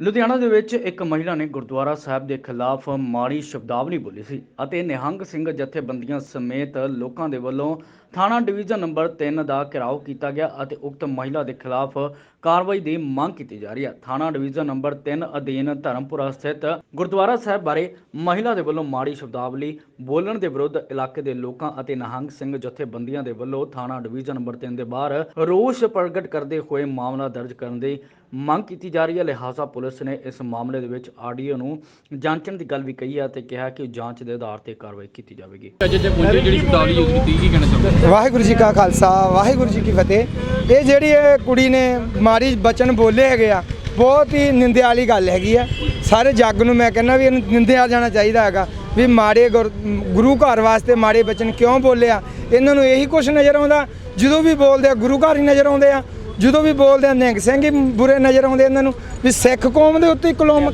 ਲੁਧਿਆਣਾ ਦੇ ਵਿੱਚ ਇੱਕ ਮਹਿਲਾ ਨੇ ਗੁਰਦੁਆਰਾ ਸਾਹਿਬ ਦੇ ਖਿਲਾਫ ਮਾੜੀ ਸ਼ਬਦਾਵਲੀ ਬੋਲੀ ਸੀ ਅਤੇ ਨਿਹੰਗ ਸਿੰਘ ਜਥੇਬੰਦੀਆਂ ਸਮੇਤ ਲੋਕਾਂ ਦੇ ਵੱਲੋਂ ਥਾਣਾ ਡਿਵੀਜ਼ਨ ਨੰਬਰ 3 ਦਾ ਘਿਰਾਓ ਕੀਤਾ ਗਿਆ ਅਤੇ ਉਕਤ ਮਹਿਲਾ ਦੇ ਖਿਲਾਫ ਕਾਰਵਾਈ ਦੀ ਮੰਗ ਕੀਤੀ ਜਾ ਰਹੀ ਹੈ। ਥਾਣਾ ਡਿਵੀਜ਼ਨ ਨੰਬਰ 3 ਅਧੀਨ ਧਰਮਪੁਰਾ ਸਥਿਤ ਗੁਰਦੁਆਰਾ ਸਾਹਿਬ ਬਾਰੇ ਮਹਿਲਾ ਦੇ ਵੱਲੋਂ ਮਾੜੀ ਸ਼ਬਦਾਵਲੀ, ਬੋਲਣ ਦੇ ਵਿਰੁੱਧ ਇਲਾਕੇ ਦੇ ਲੋਕਾਂ ਅਤੇ ਨਿਹੰਗ ਸਿੰਘ ਜਥੇਬੰਦੀਆਂ ਦੇ ਵੱਲੋਂ ਥਾਣਾ ਡਿਵੀਜ਼ਨ ਨੰਬਰ 3 ਦੇ ਬਾਹਰ ਰੋਸ ਪ੍ਰਗਟ ਕਰਦੇ ਹੋਏ ਮਾਮਲਾ ਦਰਜ ਕਰਨ ਦੀ ਮੰਗ ਕੀਤੀ ਜਾ ਰਹੀ ਹੈ। ਲਿਹਾਜ਼ਾ ਪੁਲਿਸ ਨੇ ਇਸ ਮਾਮਲੇ ਦੇ ਵਿੱਚ ਆਡੀਓ ਨੂੰ ਜਾਂਚਣ ਦੀ ਗੱਲ ਵੀ ਕਹੀ ਹੈ ਤੇ ਕਿਹਾ ਕਿ ਜਾਂਚ ਦੇ ਆਧਾਰ ਤੇ ਕਾਰਵਾਈ ਕੀਤੀ ਜਾਵੇਗੀ। ਅੱਜ ਜੇ ਪੁੰਜੇ ਜਿਹੜੀ ਸ਼ਬਦਾਵਲੀ ਯੂਜ਼ ਕੀਤੀ, ਕੀ ਕਹਿਣਾ ਚਾਹੁੰਦੇ ਵਾਹਿਗੁਰੂ ਜੀ ਕਾ ਖਾਲਸਾ, ਵਾਹਿਗੁਰੂ ਜੀ ਕੀ ਫਤਿਹ। ਇਹ ਜਿਹੜੀ ਇਹ ਕੁੜੀ ਨੇ ਮਾਰੀ ਬਚਨ ਬੋਲੇ ਹੈਗੇ ਆ, ਬਹੁਤ ਹੀ ਨਿੰਦਿਆ ਵਾਲੀ ਗੱਲ ਹੈਗੀ ਆ। ਸਾਰੇ ਜੱਗ ਨੂੰ ਮੈਂ ਕਹਿੰਦਾ ਵੀ ਇਹਨੂੰ ਨਿੰਦਿਆ ਜਾਣਾ ਚਾਹੀਦਾ ਹੈਗਾ ਵੀ ਮਾੜੇ ਗੁਰ- ਗੁਰੂ ਘਰ ਵਾਸਤੇ ਮਾੜੇ ਬਚਨ ਕਿਉਂ ਬੋਲਿਆ ਇਹਨਾਂ ਨੂੰ ਇਹੀ ਕੁਝ ਨਜ਼ਰ ਆਉਂਦਾ, ਜਦੋਂ ਵੀ ਬੋਲਦੇ ਆ ਗੁਰੂ ਘਰ ਹੀ ਨਜ਼ਰ ਆਉਂਦੇ ਆ, ਜਦੋਂ ਵੀ ਬੋਲਦੇ ਆ ਨਿਹੰਗ ਸਿੰਘ ਹੀ ਬੁਰੇ ਨਜ਼ਰ ਆਉਂਦੇ ਇਹਨਾਂ ਨੂੰ, ਵੀ ਸਿੱਖ ਕੌਮ ਦੇ ਉੱਤੇ ਹੀ ਕਲਮ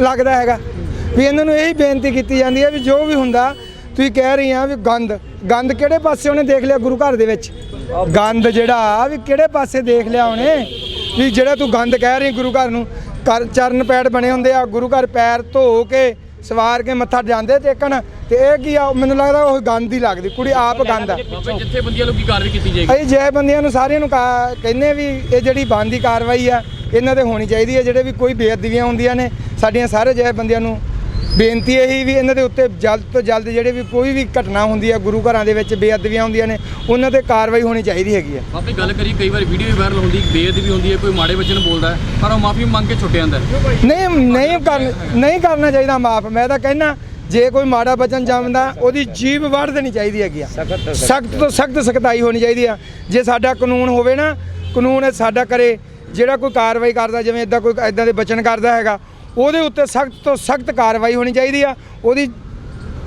ਲੱਗਦਾ ਹੈਗਾ। ਵੀ ਇਹਨਾਂ ਨੂੰ ਇਹੀ ਬੇਨਤੀ ਕੀਤੀ ਜਾਂਦੀ ਹੈ ਵੀ ਜੋ ਵੀ ਹੁੰਦਾ ਤੁਸੀਂ ਕਹਿ ਰਹੀ ਆ ਵੀ ਗੰਦ ਗੰਦ ਕਿਹੜੇ ਪਾਸੇ ਉਹਨੇ ਦੇਖ ਲਿਆ ਗੁਰੂ ਘਰ ਦੇ ਵਿੱਚ? ਗੰਦ ਜਿਹੜਾ ਵੀ ਕਿਹੜੇ ਪਾਸੇ ਦੇਖ ਲਿਆ ਉਹਨੇ? ਵੀ ਜਿਹੜਾ ਤੂੰ ਗੰਦ ਕਹਿ ਰਹੀ ਗੁਰੂ ਘਰ ਨੂੰ ਕਰ ਚਰਨ ਪੈੜ ਬਣੇ ਹੁੰਦੇ ਆ ਗੁਰੂ ਘਰ ਪੈਰ ਧੋ ਕੇ ਸਵਾਰ ਕੇ ਮੱਥਾ ਜਾਂਦੇ ਟੇਕਣ ਤੇ ਇਹ ਕੀ ਆ ਮੈਨੂੰ ਲੱਗਦਾ ਉਹ ਗੰਦ ਹੀ ਲੱਗਦੀ ਕੁੜੀ ਆਪ ਗੰਦ ਆ। ਜਿੱਥੇ ਬੰਦੀਆਂ ਲੋਕੀ ਕਾਰਵਾਈ ਕੀਤੀ ਜਾਏਗੀ। ਅਸੀਂ ਜੈ ਬੰਦਿਆਂ ਨੂੰ ਸਾਰਿਆਂ ਨੂੰ ਕਾ- ਕਹਿੰਦੇ ਵੀ ਇਹ ਜਿਹੜੀ ਬੰਦ ਕਾਰਵਾਈ ਆ ਇਹਨਾਂ ਤੇ ਹੋਣੀ ਚਾਹੀਦੀ ਹੈ ਜਿਹੜੇ ਵੀ ਕੋਈ ਬੇਅਦਬੀਆਂ ਹੁੰਦੀਆਂ ਨੇ ਸਾਡੀਆਂ ਸਾਰੇ ਜੈ ਬੰਦਿਆਂ ਨੂੰ ਬੇਨਤੀ ਇਹੀ ਵੀ ਇਹਨਾਂ ਦੇ ਉੱਤੇ ਜਲਦ ਤੋਂ ਜਲਦ ਜਿਹੜੇ ਵੀ ਕੋਈ ਵੀ ਘਟਨਾ ਹੁੰਦੀ ਆ ਗੁਰੂ ਘਰਾਂ ਦੇ ਵਿੱਚ ਬੇਅਦਬੀਆਂ ਹੁੰਦੀਆਂ ਨੇ ਉਹਨਾਂ ਤੇ ਕਾਰਵਾਈ ਹੋਣੀ ਚਾਹੀਦੀ ਹੈਗੀ ਆ। ਬਾਬੇ ਗੱਲ ਕਰੀ ਕਈ ਵਾਰ ਵੀਡੀਓ ਵੀ ਵਾਇਰਲ ਹੁੰਦੀ ਬੇਅਦਬੀ ਹੁੰਦੀ ਹੈ ਕੋਈ ਮਾੜੇ ਬੱਚੇ ਨੂੰ ਬੋਲਦਾ ਹੈ, ਪਰ ਉਹ ਮਾਫੀ ਮੰਗ ਕੇ ਛੁੱਟ ਜਾਂਦਾ ਹੈ। ਨਹੀਂ ਨਹੀਂ ਕਰ ਨਹੀਂ ਕਰਨਾ ਚਾਹੀਦਾ ਮਾਫ। ਮੈਂ ਤਾਂ ਕਹਿਣਾ ਜੇ ਕੋਈ ਮਾੜਾ ਬਚਨ ਜੰਮਦਾ ਉਹਦੀ ਜੀਭ ਵੜ ਦੇਣੀ ਚਾਹੀਦੀ ਹੈਗੀ ਆ। ਸਖਤ ਤੋਂ ਸਖਤ। ਸਖਤਾਈ ਹੋਣੀ ਚਾਹੀਦੀ ਆ। ਜੇ ਸਾਡਾ ਕਾਨੂੰਨ ਹੋਵੇ ਨਾ ਕਾਨੂੰਨ ਸਾਡਾ ਕਰੇ ਜਿਹੜਾ ਕੋਈ ਕਾਰਵਾਈ ਕਰਦਾ ਜਿਵੇਂ ਇਦਾਂ ਕੋਈ ਇਦਾਂ ਦੇ ਬਚਨ ਕਰਦਾ ਹੈਗਾ ਉਹਦੇ ਉੱਤੇ ਸਖਤ ਤੋਂ ਸਖਤ ਕਾਰਵਾਈ ਹੋਣੀ ਚਾਹੀਦੀ ਆ। ਉਹਦੀ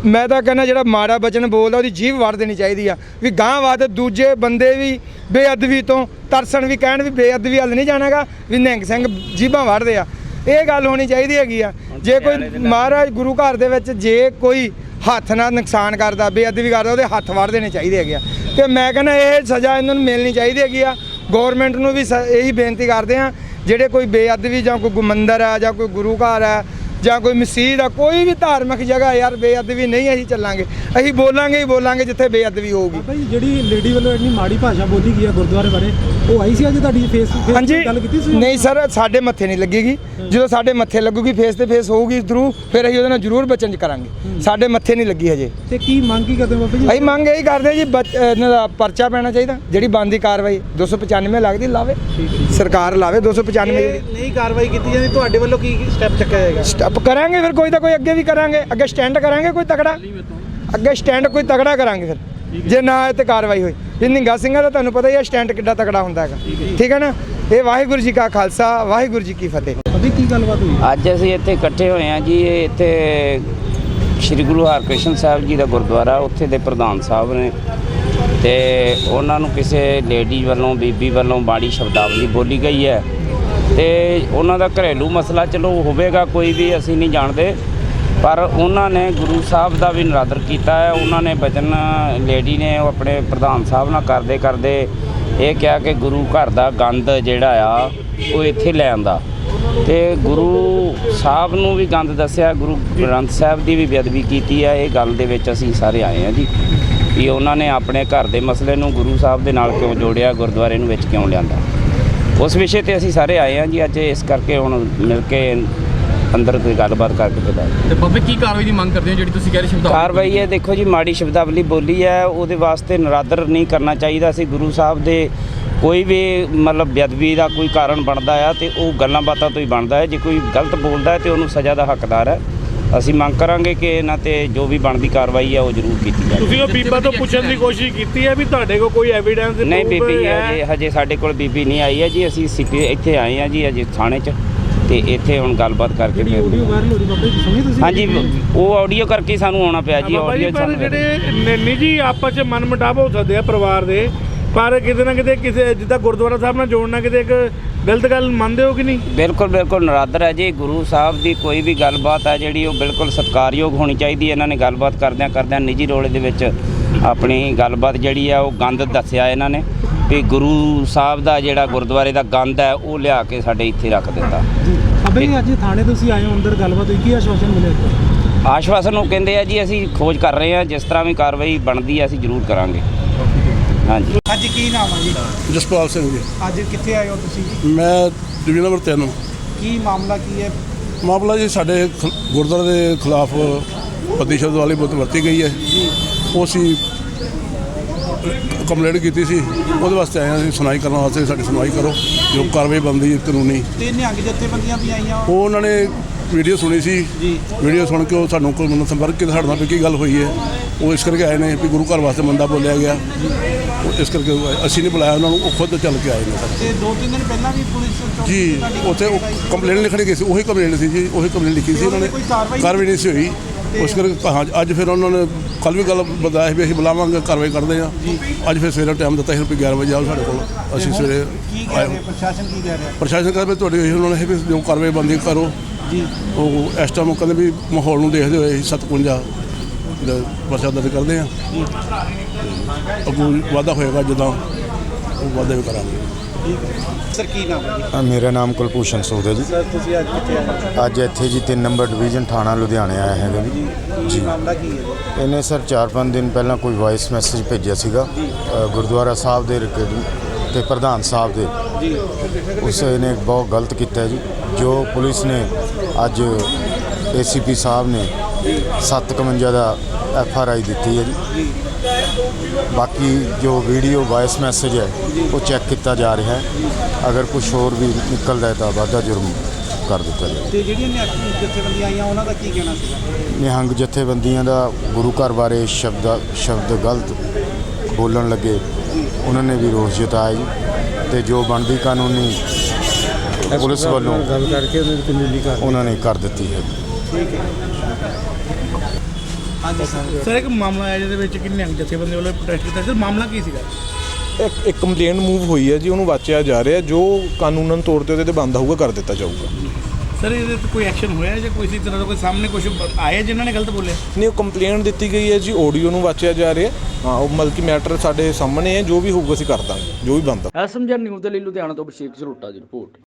ਮੈਂ ਤਾਂ ਕਹਿੰਦਾ ਜਿਹੜਾ ਮਾੜਾ ਬਚਨ ਬੋਲਦਾ ਉਹਦੀ ਜੀਭ ਵੜ ਦੇਣੀ ਚਾਹੀਦੀ ਆ। ਵੀ ਗਾਂ ਵਾਸਤੇ ਦੂਜੇ ਬੰਦੇ ਵੀ ਬੇਅਦਬੀ ਤੋਂ ਤਰਸਣ ਵੀ ਕਹਿਣ ਵੀ ਬੇਅਦਬੀ ਹੱਲ ਨਹੀਂ ਜਾਣਾਗਾ ਵੀ ਨਿਹੰਗ ਸਿੰਘ ਜੀਭਾਂ ਵੜਦੇ ਆ। ਇਹ ਗੱਲ ਹੋਣੀ ਚਾਹੀਦੀ ਹੈਗੀ ਆ। ਜੇ ਕੋਈ ਮਹਾਰਾਜ ਗੁਰੂ ਘਰ ਦੇ ਵਿੱਚ ਜੇ ਕੋਈ ਹੱਥ ਨਾਲ ਨੁਕਸਾਨ ਕਰਦਾ ਬੇਅਦਬੀ ਕਰਦਾ ਉਹਦੇ ਹੱਥ ਵੜ ਦੇਣੇ ਚਾਹੀਦੇ ਹੈਗੇ ਆ। ਤੇ ਮੈਂ ਕਹਿੰਦਾ ਇਹ ਸਜ਼ਾ ਇਹਨਾਂ ਨੂੰ ਮਿਲਣੀ ਚਾਹੀਦੀ ਹੈਗੀ ਆ। ਗਵਰਨਮੈਂਟ ਨੂੰ ਵੀ ਇਹੀ ਬੇਨਤੀ ਕਰਦੇ ਆ ਜਿਹੜੇ ਕੋਈ ਬੇਅਦਬੀ ਜਾਂ ਕੋਈ ਗੁ- ਹੈ ਜਾਂ ਕੋਈ ਗੁਰੂ ਘਰ ਹੈ ਜਾਂ ਕੋਈ ਮਸਜਿਦ ਆ ਕੋਈ ਵੀ ਧਾਰਮਿਕ ਜਗ੍ਹਾ ਯਾਰ ਬੇਅਦਬੀ ਨਹੀਂ ਅਸੀਂ ਚੱਲਾਂਗੇ। ਅਸੀਂ ਬੋਲਾਂਗੇ ਹੀ ਬੋਲਾਂਗੇ ਜਿੱਥੇ ਬੇਅਦਬੀ ਹੋਊਗੀ। ਜੀ ਜਿਹੜੀ ਲੇਡੀ ਵੱਲੋਂ ਇੰਨੀ ਮਾੜੀ ਭਾਸ਼ਾ ਬੋਲੀ ਗਈ ਹੈ ਗੁਰਦੁਆਰੇ ਬਾਰੇ ਉਹ ਆਈ ਸੀ ਅੱਜ ਤੁਹਾਡੀ ਫੇਸ ਟੂ ਫੇਸ ਹਾਂਜੀ। ਗੱਲ ਕੀਤੀ ਸੀ ਨਹੀਂ ਸਰ ਸਾਡੇ ਮੱਥੇ ਨਹੀਂ ਲੱਗੇਗੀ। ਜਦੋਂ ਸਾਡੇ ਮੱਥੇ ਲੱਗੂਗੀ ਫੇਸ ਤੇ ਫੇਸ ਹੋਊਗੀ ਥਰੂ ਫਿਰ ਅਸੀਂ ਉਹਦੇ ਨਾਲ ਜ਼ਰੂਰ ਬਚਨ ਕਰਾਂਗੇ। ਸਾਡੇ ਮੱਥੇ ਨਹੀਂ ਲੱਗੀ ਹਜੇ। ਤੇ ਕੀ ਮੰਗ ਕੀ ਕਰਦੇ ਬਾਬਾ ਜੀ? ਅਸੀਂ ਮੰਗ ਇਹੀ ਕਰਦੇ ਜੀ ਇਹਨਾਂ ਦਾ ਪਰਚਾ ਪੈਣਾ ਚਾਹੀਦਾ। ਜਿਹੜੀ ਬੰਦੀ ਕਾਰਵਾਈ 295 ਲੱਗਦੀ ਲਾਵੇ। ਸਰਕਾਰ ਲਾਵੇ 295 ਇਹ ਨਹੀਂ ਕਾਰਵਾਈ ਕੀਤੀ ਜਾਂਦੀ ਤੁਹਾਡੇ ਵੱਲੋਂ ਕੀ ਸਟੈਪ ਚੱਕਿਆ ਜਾਏਗਾ? ਸਟੈਪ ਕਰਾਂਗੇ ਫਿਰ ਕੋਈ ਤਾਂ ਕੋਈ ਅੱਗੇ ਵੀ ਕਰਾਂਗੇ। ਅੱਗੇ ਸਟੈਂਡ ਕਰਾਂਗੇ ਕੋਈ ਤਕੜਾ? ਅੱਗੇ ਸਟੈਂਡ ਕੋਈ ਤਕੜਾ ਕਰਾਂਗੇ ਫਿਰ। ਜੇ ਨਾ ਇਹ ਤੇ ਕਾਰਵਾਈ ਹੋਈ। ਇਹ ਨਿੰਗਾ ਸਿੰਘਾਂ ਦਾ ਤੁਹਾਨੂੰ ਪਤਾ ਹੀ ਹੈ ਸਟੈਂਡ ਕਿੱਡਾ ਤਕੜਾ ਹੁੰਦਾ ਹੈਗਾ। ਠੀਕ ਹੈ ਨਾ? ਇਹ ਵਾਹਿਗੁਰੂ ਜੀ ਕਾ ਖਾਲਸਾ ਵਾਹਿਗੁਰੂ ਜੀ ਕੀ ਫਤਿਹ। ਅਭੀ ਕੀ ਗੱਲਬਾਤ ਹੋਈ? ਅੱਜ ਅਸੀਂ ਇੱਥੇ ਇਕੱਠੇ ਹੋਏ ਹਾਂ ਜੀ। ਇਹ ਇੱਥੇ ਸ੍ਰੀ ਗੁਰੂ ਹਰਕ੍ਰਿਸ਼ਨ ਸਾਹਿਬ ਜੀ ਦਾ ਗੁਰਦੁਆਰਾ ਉੱਥੇ ਦੇ ਪ੍ਰਧਾਨ ਸਾਹਿਬ ਨੇ। ਤੇ ਉਹਨਾਂ ਨੂੰ ਕਿਸੇ ਲੇਡੀ ਵੱਲੋਂ ਬੀਬੀ ਵੱਲੋਂ ਬਾੜੀ ਸ਼ਬਦਾਵਲੀ ਬੋਲੀ ਗਈ ਹੈ। ਤੇ ਉਹਨਾਂ ਦਾ ਘਰੇਲੂ ਮਸਲਾ ਚਲੋ ਹੋਵੇਗਾ, ਕੋਈ ਵੀ ਅਸੀਂ ਨਹੀਂ ਜਾਣਦੇ। ਪਰ ਉਹਨਾਂ ਨੇ ਗੁਰੂ ਸਾਹਿਬ ਦਾ ਵੀ ਨਿਰਾਦਰ ਕੀਤਾ ਹੈ। ਉਹਨਾਂ ਨੇ ਬਚਨ ਲੇਡੀ ਨੇ ਉਹ ਆਪਣੇ ਪ੍ਰਧਾਨ ਸਾਹਿਬ ਨਾਲ ਕਰਦੇ ਕਰਦੇ ਇਹ ਕਿਹਾ ਕਿ ਗੁਰੂ ਘਰ ਦਾ ਗੰਦ ਜਿਹੜਾ ਆ, ਉਹ ਇੱਥੇ ਲੈ ਆਂਦਾ। ਤੇ ਗੁਰੂ ਸਾਹਿਬ ਨੂੰ ਵੀ ਗੰਦ ਦੱਸਿਆ, ਗੁਰੂ ਗ੍ਰੰਥ ਸਾਹਿਬ ਦੀ ਵੀ ਬੇਅਦਬੀ ਕੀਤੀ ਆ ਇਹ ਗੱਲ ਦੇ ਵਿੱਚ ਅਸੀਂ ਸਾਰੇ ਆਏ ਹਾਂ ਜੀ ਕਿ ਉਹਨਾਂ ਨੇ ਆਪਣੇ ਘਰ ਦੇ ਮਸਲੇ ਨੂੰ ਗੁਰੂ ਸਾਹਿਬ ਦੇ ਨਾਲ ਕਿਉਂ ਜੋੜਿਆ, ਗੁਰਦੁਆਰੇ ਨੂੰ ਵਿੱਚ ਕਿਉਂ ਲਿਆਂਦਾ। ਉਸ ਵਿਸ਼ੇ ਤੇ ਅਸੀਂ ਸਾਰੇ ਆਏ ਹਾਂ ਜੀ ਅੱਜ ਇਸ ਕਰਕੇ ਹੁਣ ਮਿਲ ਕੇ ਅੰਦਰ ਕੋਈ ਗੱਲਬਾਤ ਕਰਕੇ। ਤੇ ਬਾਬੇ ਕੀ ਕਾਰਵਾਈ ਦੀ ਮੰਗ ਕਰਦੇ ਹੋ ਜਿਹੜੀ ਤੁਸੀਂ ਕਹਿ ਰਹੇ ਸ਼ਬਦਾਵਲੀ ਕਾਰਵਾਈ ਹੈ ਦੇਖੋ ਜੀ ਮਾੜੀ ਸ਼ਬਦਾਵਲੀ ਬੋਲੀ ਹੈ ਉਹਦੇ ਵਾਸਤੇ ਨਰਾਦਰ ਨਹੀਂ ਕਰਨਾ ਚਾਹੀਦਾ ਸੀ। ਗੁਰੂ ਸਾਹਿਬ ਦੇ ਕੋਈ ਵੀ ਮਤਲਬ ਬੇਅਦਬੀ ਦਾ ਕੋਈ ਕਾਰਨ ਬਣਦਾ ਆ ਤੇ ਉਹ ਗੱਲਾਂ ਬਾਤਾਂ ਤੋਂ ਹੀ ਬਣਦਾ ਹੈ। ਜੇ ਕੋਈ ਗਲਤ ਬੋਲਦਾ ਹੈ ਤੇ ਉਹਨੂੰ ਸਜ਼ਾ ਦਾ ਹੱਕਦਾਰ ਹੈ। ਅਸੀਂ ਮੰਗ ਕਰਾਂਗੇ ਕਿ ਇਹਨਾਂ ਤੇ ਜੋ ਵੀ ਬਣਦੀ ਕਾਰਵਾਈ ਹੈ ਉਹ ਜ਼ਰੂਰ ਕੀਤੀ ਜਾਵੇ। ਤੁਸੀਂ ਉਹ ਬੀਬਾ ਤੋਂ ਪੁੱਛਣ ਦੀ ਕੋਸ਼ਿਸ਼ ਕੀਤੀ ਹੈ ਵੀ ਤੁਹਾਡੇ ਕੋਲ ਕੋਈ ਐਵੀਡੈਂਸ ਨਹੀਂ ਬੀਬੀ ਹਜੇ ਹਜੇ ਸਾਡੇ ਕੋਲ ਬੀਬੀ ਨਹੀਂ ਆਈ ਹੈ ਜੀ। ਅਸੀਂ ਸਿਟੀ ਇੱਥੇ ਆਏ ਹਾਂ ਜੀ ਅਜੇ ਥਾਣੇ 'ਚ। ਤੇ ਇੱਥੇ ਹੁਣ ਗੱਲਬਾਤ ਕਰਕੇ ਫਿਰ ਜੀ ਹਾਂਜੀ ਉਹ ਆਡੀਓ ਕਰਕੇ ਸਾਨੂੰ ਆਉਣਾ ਪਿਆ ਜੀ ਜੀ ਆਡੀਓ ਜਿਹੜੇ ਨ- ਨਿੱਜੀ ਆਪਸ ਚ ਮਨ ਮੁਟਾਵ ਹੋ ਸਕਦੇ ਆ ਪਰਿਵਾਰ ਦੇ ਪਰ ਕਿਤੇ ਨਾ ਕਿਤੇ ਕਿਸੇ ਜਿੱਦਾਂ ਗੁਰਦੁਆਰਾ ਸਾਹਿਬ ਨਾਲ ਜੋੜਨਾ ਕਿਤੇ ਇੱਕ ਗਲਤ ਗੱਲ ਮੰਨਦੇ ਹੋ ਕਿ ਨਹੀਂ? ਬਿਲਕੁਲ ਬਿਲਕੁਲ ਨਰਾਦਰ ਹੈ ਜੀ। ਗੁਰੂ ਸਾਹਿਬ ਦੀ ਕੋਈ ਵੀ ਗੱਲਬਾਤ ਹੈ ਜਿਹੜੀ ਉਹ ਬਿਲਕੁਲ ਸਤਿਕਾਰਯੋਗ ਹੋਣੀ ਚਾਹੀਦੀ ਹੈ। ਇਹਨਾਂ ਨੇ ਗੱਲਬਾਤ ਕਰਦਿਆਂ ਕਰਦਿਆਂ ਨਿੱਜੀ ਰੋਲੇ ਦੇ ਵਿੱਚ ਆਪਣੀ ਗੱਲਬਾਤ ਜਿਹੜੀ ਆ ਉਹ ਗੰਦ ਦੱਸਿਆ ਇਹਨਾਂ ਨੇ ਵੀ ਗੁਰੂ ਸਾਹਿਬ ਦਾ ਜਿਹੜਾ ਗੁਰਦੁਆਰੇ ਦਾ ਗੰਦ ਹੈ ਉਹ ਲਿਆ ਕੇ ਸਾਡੇ ਇੱਥੇ ਰੱਖ ਦਿੱਤਾ। ਅਬੇ ਅੱਜ ਥਾਣੇ ਤੁਸੀਂ ਆਏ ਹੋ ਅੰਦਰ ਗੱਲਬਾਤ ਹੋਈ ਕੀ ਆਸ਼ਵਾਸਨ ਮਿਲਿਆ? ਆਸ਼ਵਾਸਨ ਉਹ ਕਹਿੰਦੇ ਆ ਜੀ ਅਸੀਂ ਖੋਜ ਕਰ ਰਹੇ ਹਾਂ ਜਿਸ ਤਰ੍ਹਾਂ ਵੀ ਕਾਰਵਾਈ ਬਣਦੀ ਹੈ ਅਸੀਂ ਜ਼ਰੂਰ ਕਰਾਂਗੇ। ਹਾਂਜੀ। ਅੱਜ ਕੀ ਨਾਮ ਹੈ ਜੀ? ਜਸਪਾਲ ਸਿੰਘ ਜੀ। ਅੱਜ ਕਿੱਥੇ ਆਏ ਹੋ ਤੁਸੀਂ ਜੀ? ਮੈਂ ਡਿਵੀਜ਼ਨ ਨੰਬਰ 3 ਕੀ ਮਾਮਲਾ ਕੀ ਹੈ? ਮਾਮਲਾ ਜੀ ਸਾਡੇ ਖ- ਗੁਰਦੁਆਰੇ ਦੇ ਖਿਲਾਫ ਪਤੀ ਸ਼ਬਦ ਵਾਲੀ ਬੁੱਤ ਵਰਤੀ ਗਈ ਹੈ। ਉਹ ਅਸੀਂ ਕੰਪਲੇਂਟ ਕੀਤੀ ਸੀ। ਉਹਦੇ ਵਾਸਤੇ ਆਏ ਹਾਂ ਅਸੀਂ ਸੁਣਾਈ ਕਰਨ ਵਾਸਤੇ ਸਾਡੀ ਸੁਣਵਾਈ ਕਰੋ। ਜੋ ਕਾਰਵਾਈ ਬਣਦੀ ਹੈ ਕਾਨੂੰਨੀ। ਤੇ ਨਿਹੰਗ ਜਥੇਬੰਦੀਆਂ ਵੀ ਆਈਆਂ। ਉਹ ਉਹਨਾਂ ਨੇ ਵੀਡੀਓ ਸੁਣੀ ਸੀ। ਵੀਡੀਓ ਸੁਣ ਕੇ ਉਹ ਸਾਨੂੰ ਕੋਲ ਮੈਨੂੰ ਸੰਪਰਕ ਕੀਤਾ ਸਾਡੇ ਨਾਲ ਵੀ ਕੀ ਗੱਲ ਹੋਈ ਹੈ। ਉਹ ਇਸ ਕਰਕੇ ਆਏ ਨੇ ਵੀ ਗੁਰੂ ਘਰ ਵਾਸਤੇ ਮੰਦਾ ਬੋਲਿਆ ਗਿਆ। ਉਹ ਇਸ ਕਰਕੇ ਅਸੀਂ ਨਹੀਂ ਬੁਲਾਇਆ ਉਹਨਾਂ ਨੂੰ ਉਹ ਖੁਦ ਚੱਲ ਕੇ ਆਏ ਨੇ ਸਰ। ਤੇ ਦੋ ਤਿੰਨ ਦਿਨ ਪਹਿਲਾਂ ਵੀ ਪੁਲਿਸ ਚੌਕੀ ਜੀ ਉੱਥੇ ਉਹ ਕੰਪਲੇਂਟ ਲਿਖਣੀ ਗਈ ਸੀ ਉਹੀ ਕੰਪਲੇਂਟ ਸੀ ਜੀ ਉਹੀ ਕੰਪਲੇਂਟ ਲਿਖੀ ਸੀ ਉਹਨਾਂ ਨੇ। ਕੋਈ ਕਾਰਵਾਈ ਨਹੀਂ ਸੀ ਹੋਈ। ਉਸ ਕਰਕੇ ਹਾਂ ਅੱਜ ਫਿਰ ਉਹਨਾਂ ਨੇ ਕੱਲ ਵੀ ਗੱਲ ਬਤਾਇਆ ਸੀ ਵੀ ਅਸੀਂ ਬੁਲਾਵਾਂਗੇ ਕਾਰਵਾਈ ਕਰਦੇ ਹਾਂ। ਅੱਜ ਫਿਰ ਸਵੇਰੇ ਟਾਈਮ ਦਿੱਤਾ ਸੀ ਵੀ 11 ਵਜੇ ਆਓ ਸਾਡੇ ਕੋਲ। ਅਸੀਂ ਸਵੇਰੇ ਪ੍ਰਸ਼ਾਸਨ ਕੀ ਕਹਿ ਰਿਹਾ? ਪ੍ਰਸ਼ਾਸਨ ਕਹਿੰਦਾ ਤੁਹਾਡੀ ਉਹਨਾਂ ਨੇ ਇਹ ਵੀ ਜੋ ਕਾਰਵਾਈ ਬੰਦੀ ਕਰੋ। ਜੀ ਉਹ ਇਸ ਟਾਈਮ ਉਹ ਕਹਿੰਦੇ ਵੀ ਮਾਹੌਲ ਨੂੰ ਦੇਖਦੇ ਹੋਏ ਅਸੀਂ 57 ਦਾ ਪਰਚਾ ਦਰਜ ਕਰਦੇ ਹਾਂ। ਅੱਗੋਂ ਵਾਧਾ ਹੋਏਗਾ ਜਦੋਂ ਉਹ ਵਾਧਾ ਵੀ ਕਰਾਂਗੇ। ਸਰ ਕੀ ਨਾਮ ਹੈ ਜੀ? ਮੇਰਾ ਨਾਮ ਕੁਲਭੂਸ਼ਣ ਸੂਦ ਹੈ ਜੀ। ਸਰ ਤੁਸੀਂ ਅੱਜ ਕਿੱਥੇ ਆਏ ਹੋ? ਅੱਜ ਇੱਥੇ ਜੀ 3 ਨੰਬਰ ਡਿਵੀਜ਼ਨ ਥਾਣਾ ਲੁਧਿਆਣੇ ਆਇਆ ਹੈਗਾ ਜੀ। ਕੀ ਮਾਮਲਾ ਕੀ ਹੈ ਜੀ? ਇਹਨੇ ਸਰ 4-5 ਦਿਨ ਪਹਿਲਾਂ ਕੋਈ ਵਾਇਸ ਮੈਸੇਜ ਭੇਜਿਆ ਸੀਗਾ ਗੁਰਦੁਆਰਾ ਸਾਹਿਬ ਦੇ ਰਿਕਾਰਡਿੰਗ ਤੇ ਪ੍ਰਧਾਨ ਸਾਹਿਬ ਦੇ। ਜੀ। ਉਸ ਨੇ ਬਹੁਤ ਗਲਤ ਕੀਤਾ ਜੀ। ਜੋ ਪੁਲਿਸ ਨੇ ਅੱਜ ਏਸੀਪੀ ਸਾਹਿਬ ਨੇ 751 ਦਾ ਐਫ ਆਰ ਆਈ ਦਿੱਤੀ ਹੈ ਜੀ। ਬਾਕੀ ਜੋ ਵੀਡੀਓ ਵਾਇਸ ਮੈਸੇਜ ਹੈ ਉਹ ਚੈੱਕ ਕੀਤਾ ਜਾ ਰਿਹਾ ਹੈ। ਅਗਰ ਕੁਝ ਹੋਰ ਵੀ ਨਿਕਲਦਾ ਹੈ ਤਾਂ ਵਾਧਾ ਜੁਰਮ ਕਰ ਦਿੱਤਾ ਜਾਵੇ। ਤੇ ਜਿਹੜੀਆਂ ਨਿਹੰਗ ਜਥੇਬੰਦੀਆਂ ਆਈਆਂ ਉਹਨਾਂ ਦਾ ਕੀ ਕਹਿਣਾ ਸੀਗਾ ਨਿਹੰਗ ਜਥੇਬੰਦੀਆਂ ਦਾ ਗੁਰੂ ਘਰ ਬਾਰੇ ਸ਼ਬਦ ਸ਼ਬਦ ਗਲਤ ਬੋਲਣ ਲੱਗੇ। ਉਹਨਾਂ ਨੇ ਵੀ ਰੋਸ ਜਤਾਇਆ ਤੇ ਜੋ ਬਣਦੀ ਕਾਨੂੰਨੀ ਪੁਲਿਸ ਵੱਲੋਂ ਗੱਲ ਕਰਕੇ ਉਹਨਾਂ ਦੀ ਕਾਨੂੰਨੀ ਕਰ ਉਹਨਾਂ ਨੇ ਕਰ ਦਿੱਤੀ ਹੈ। ਹਾਂਜੀ ਸਰ। ਸਰ ਇੱਕ ਮਾਮਲਾ ਆਇਆ ਜਿਹਦੇ ਵਿੱਚ ਕਿ ਨਿਹੰਗ ਜਥੇਬੰਦੀ ਵੱਲੋਂ ਪ੍ਰੋਟੈਸਟ ਕੀਤਾ ਸਰ ਮਾਮਲਾ ਕੀ ਸੀਗਾ? ਇੱਕ ਇੱਕ ਕੰਪਲੇਂਟ ਮੂਵ ਹੋਈ ਹੈ ਜੀ ਉਹਨੂੰ ਵਾਚਿਆ ਜਾ ਰਿਹਾ ਜੋ ਕਾਨੂੰਨਨ ਤੌਰ ਤੇ ਉਹਦੇ ਤੇ ਬੰਦ ਹੋਊਗਾ ਕਰ ਦਿੱਤਾ ਜਾਊਗਾ। ਸਰ ਇਹਦੇ ਤੇ ਕੋਈ ਐਕਸ਼ਨ ਹੋਇਆ ਜਾਂ ਕੋਈ ਇਸੇ ਤਰ੍ਹਾਂ ਦਾ ਕੋਈ ਸਾਹਮਣੇ ਕੁਝ ਆਇਆ ਜਿਨ੍ਹਾਂ ਨੇ ਗਲਤ ਬੋਲਿਆ? ਨਹੀਂ ਉਹ ਕੰਪਲੇਂਟ ਦਿੱਤੀ ਗਈ ਹੈ ਜੀ ਆਡੀਓ ਨੂੰ ਵਾਚਿਆ ਜਾ ਰਿਹਾ। ਹਾਂ ਉਹ ਮਲਕੀ ਮੈਟਰ ਸਾਡੇ ਸਾਹਮਣੇ ਹੈ ਜੋ ਵੀ ਹੋਊਗਾ ਅਸੀਂ ਕਰ ਦਾਂਗੇ ਜੋ ਵੀ ਬਣਦਾ ਐਸਐਮਜੀ ਨਿਊਜ਼ ਦੇ ਲਈ ਲੁਧਿਆਣਾ ਤੋਂ ਅਭਿਸ਼ੇਕ ਝਰੋਟਾ ਦੀ ਰਿਪੋਰਟ।